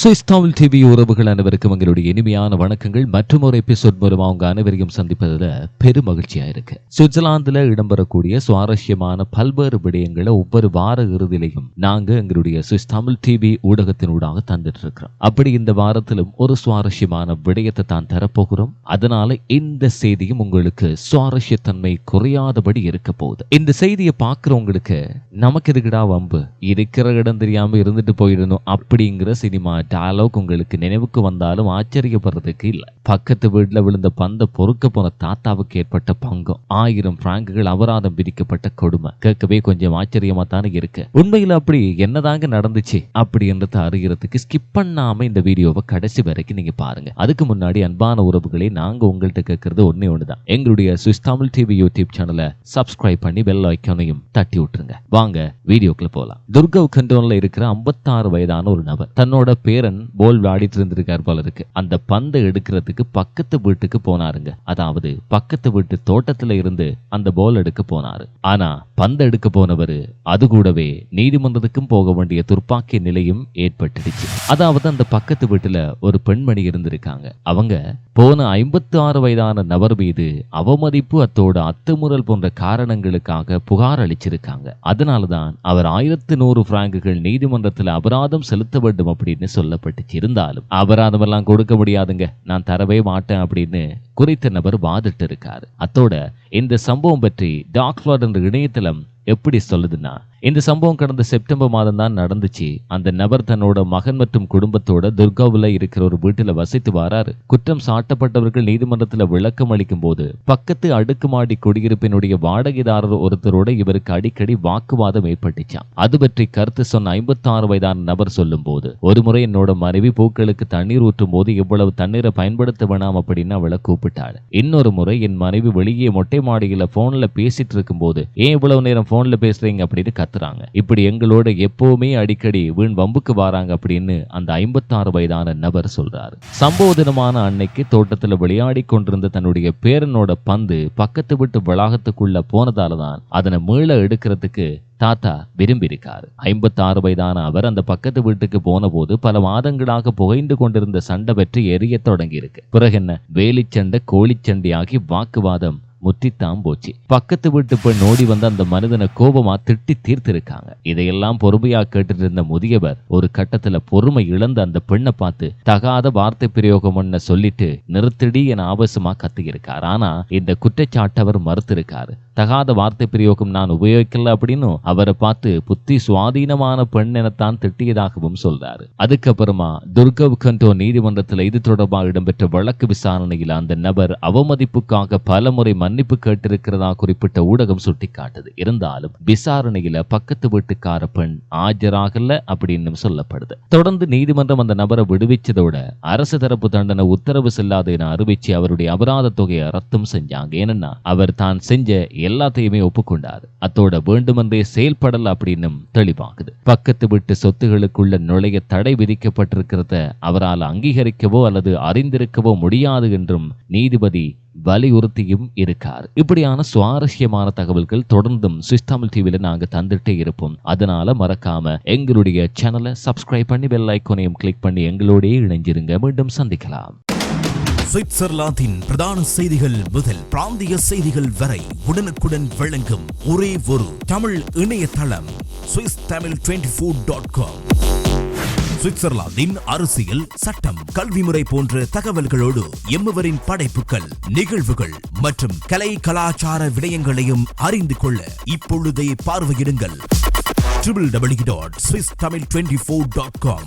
Swiss Tamil TV உறவுகள் அனைவருக்கும் எங்களுடைய இனிமையான வணக்கங்கள். மற்றும் ஒரு எபிசோட் மூலமா அவங்க அனைவரையும் சந்திப்பதில் பெரும் மகிழ்ச்சியா இருக்கு சுவிட்சர்லாந்துல இடம்பெறக்கூடிய சுவாரஸ்யமான பல்வேறு விடயங்களை ஒவ்வொரு வார இறுதியிலையும் நாங்க எங்களுடைய சுவிஸ் தமிழ் டிவி ஊடகத்தினூடாக தந்துட்டு இருக்கிறோம் அப்படி இந்த வாரத்திலும் ஒரு சுவாரஸ்யமான விடயத்தை தான் தரப்போகிறோம். அதனால இந்த செய்தியும் உங்களுக்கு சுவாரஸ்யத்தன்மை குறையாதபடி இருக்க போகுது. இந்த செய்தியை பார்க்குறவங்களுக்கு நமக்கு எதுக்குடா வம்பு? இருக்கிற இடம் தெரியாமல் இருந்துட்டு போயிடணும் அப்படிங்கிற சினிமா டயலாக் உங்களுக்கு நினைவுக்கு வந்தாலும் ஆச்சரியப்படுறதுக்கு இல்லை. பக்கத்து வீட்டில் விழுந்த பந்த பொறுக்க போன தாத்தாவுக்கு ஏற்பட்ட பங்கம் ஆயிரம் பிராங்குகள் அபராதம் விதிக்கப்பட்ட கொடுமை. கேட்கவே கொஞ்சம் ஆச்சரியமா தானே இருக்கு. உண்மையில் அப்படி என்னதாங்க நடந்துச்சு? அப்படின்றத அறிகிறதுக்கு ஸ்கிப் பண்ணாம இந்த வீடியோவை கடைசி வரைக்கும் நீங்க பாருங்க. அதுக்கு முன்னாடி அன்பான உறவுகளை நாங்க உங்கள்கிட்ட கேட்கறது ஒன்றே ஒன்று தான் எங்களுடைய சுவிஸ் தமிழ் டிவி யூடியூப் சேனலை சப்ஸ்கிரைப் பண்ணி பெல் ஐக்கானையும் தட்டி விட்டுருங்க. வாங்க வீடியோக்குள்ள போலாம். துர்கவ் கண்டோன்ல இருக்கிற 56 வயதான ஒரு நபர் தன்னோட பேரன் போல் விளையாடிட்டு இருந்திருக்கார் போல இருக்கு. அந்த பந்தை எடுக்கிறதுக்கு பக்கத்து வீட்டுக்கு போனாருங்க. அதாவது பக்கத்து வீட்டு தோட்டத்துல இருந்து அந்த போல் எடுக்க போனாரு. ஆனா பந்து எடுக்க போனவர் அது கூடவே நீதிமன்றத்துக்கும் போக வேண்டிய துர்ப்பாக்கிய நிலையும் ஏற்பட்டுடுச்சு. அதாவது அந்த பக்கத்து வீட்டுல ஒரு பெண்மணி இருந்திருக்காங்க. அவங்க போன ஐம்பத்தி ஆறு வயதான நபர் மீது அவமதிப்பு அத்தோட அத்துமுறல் போன்ற காரணங்களுக்காக புகார் அளிச்சிருக்காங்க. அதனாலதான் அவர் ஆயிரத்து நூறு பிராங்குகள் நீதிமன்றத்தில் அபராதம் செலுத்த வேண்டும் அப்படின்னு சொல்லப்பட்டுச்சு. இருந்தாலும் அபராதம் எல்லாம் கொடுக்க முடியாதுங்க. நான் தரவே மாட்டேன் அப்படின்னு குறித்த நபர் வாதிட்டு இருக்காரு அத்தோட இந்த சம்பவம் பற்றி டாக்லர் என்ற இணையதளம் எப்படி சொல்லுதுன்னா இந்த சம்பவம் கடந்த செப்டம்பர் மாதம் தான் நடந்துச்சு. அந்த நபர் தன்னோட மகன் மற்றும் குடும்பத்தோட துர்காவுல இருக்கிற ஒரு வீட்டுல வசித்து வராரு. குற்றம் சாட்டப்பட்டவர்கள் நீதிமன்றத்துல விளக்கம் அளிக்கும் போது பக்கத்து அடுக்குமாடி குடியிருப்பினுடைய வாடகைதாரர் ஒருத்தரோட இவருக்கு அடிக்கடி வாக்குவாதம் ஏற்பட்டுச்சான் அது பற்றி கருத்து சொன்ன ஐம்பத்தி ஆறு வயதான நபர் சொல்லும் போது ஒரு முறை என்னோட மனைவி பூக்களுக்கு தண்ணீர் ஊற்றும் போது இவ்வளவு தண்ணீரை பயன்படுத்த வேணாம் அப்படின்னு அவளை கூப்பிட்டாள் இன்னொரு முறை என் மனைவி வெளியே மொட்டை மாடியில போன்ல பேசிட்டு இருக்கும் போது ஏன் இவ்வளவு நேரம் போன்ல பேசுறீங்க? அப்படின்னு கத்துறாங்க. இப்படி எங்களோட எப்பவுமே அடிக்கடி வீண் வம்புக்கு வராங்க அப்படின்னு அந்த ஐம்பத்தாறு வயதான நபர் சொல்றாரு. சம்பவ தினமான அன்னைக்கு தோட்டத்துல விளையாடி கொண்டிருந்த தன்னுடைய பேரனோட பந்து பக்கத்து வீட்டு வளாகத்துக்குள்ள போனதால தான் அதனை மீள எடுக்கிறதுக்கு தாத்தா விரும்பியிருக்காரு. ஐம்பத்தி ஆறு வயதான அவர் அந்த பக்கத்து வீட்டுக்கு போன போது பல மாதங்களாக புகைந்து கொண்டிருந்த சண்டை பற்றி எரிய தொடங்கி இருக்கு பிறகு என்ன? வேலிச்சண்டை கோழிச்சண்டையாகி வாக்குவாதம் முத்தித்தான் போச்சு. பக்கத்து வீட்டு பெண் ஓடி வந்து அந்த மனிதனை கோபமா திட்டி தீர்த்திருக்காங்க. இதையெல்லாம் பொறுமையா கேட்டுட்டு இருந்த முதியவர் ஒரு கட்டத்துல பொறுமை இழந்த அந்த பெண்ணை பார்த்து தகாத வார்த்தை பிரயோகம் பண்ண சொல்லிட்டு நிறுத்திடி என ஆபாசமா கத்தியிருக்கார். ஆனா இந்த குற்றச்சாட்டு அவர் மறுத்திருக்காரு. தகாத வார்த்தை பிரயோகம் நான் உபயோகிக்கல அப்படின்னு அவரை பார்த்து புத்தி சுவாதீனமான பெண் எனத்தான் திட்டியதாகவும் சொல்றாரு. அதுக்கப்புறமா துர்கவ் கண்டோ நீதிமன்றத்தில் இது தொடர்பாக இடம்பெற்ற வழக்கு விசாரணையில் அந்த நபர் அவமதிப்புக்காக பலமுறை மன்னிப்பு கேட்டிருக்கிறதா குறிப்பிட்ட ஊடகம் சுட்டிக்காட்டுது. இருந்தாலும் விசாரணையில பக்கத்து வீட்டுக்கார பெண் ஆஜராகல அப்படின்னு சொல்லப்படுது. தொடர்ந்து நீதிமன்றம் அந்த நபரை விடுவிச்சதோட அரசு தரப்பு தண்டனை உத்தரவு செல்லாது என அறிவிச்சு அவருடைய அபராத தொகையை ரத்தும் செஞ்சாங்க. ஏன்னா அவர் தான் செஞ்ச எல்லாத்தையுமே ஒப்புக்கொண்டார். அத்தோட வேண்டுமென்றே செயல்படல அப்படின்னும் தெளிவாகுது. பக்கத்து வீட்டு சொத்துகளுக்குள்ள நுழைய தடை விதிக்கப்பட்டிருக்கிறத அவரால் அங்கீகரிக்கவோ அல்லது அறிந்திருக்கவோ முடியாது என்றும் நீதிபதி வலியுறுத்தியும் இருக்கார். இப்படியான சுவாரஸ்யமான தகவல்கள் தொடர்ந்தும் சுவிஸ் தமிழ் டிவியில நாங்க தந்துட்டே இருப்போம். அதனால மறக்காம எங்களுடைய சேனலை சப்ஸ்கிரைப் பண்ணி பெல் ஐக்கோனையும் கிளிக் பண்ணி எங்களோடய இணைஞ்சிருங்க. மீண்டும் சந்திக்கலாம். சுவிட்சர்லாந்தின் பிரதான செய்திகள் முதல் பிராந்திய செய்திகள் வரை உடனுக்குடன் வழங்கும் ஒரே ஒரு தமிழ் இணையதளம் Swiss Tamil twenty four dot com சுவிட்சர்லாந்தின் அரசியல் சட்டம் கல்வி முறை போன்ற தகவல்களோடு எம்முவரின் படைப்புகள் நிகழ்வுகள் மற்றும் கலை கலாச்சார விடயங்களையும் அறிந்து கொள்ள இப்பொழுதே பார்வையிடுங்கள். Triple W dot Swiss Tamil twenty four dot com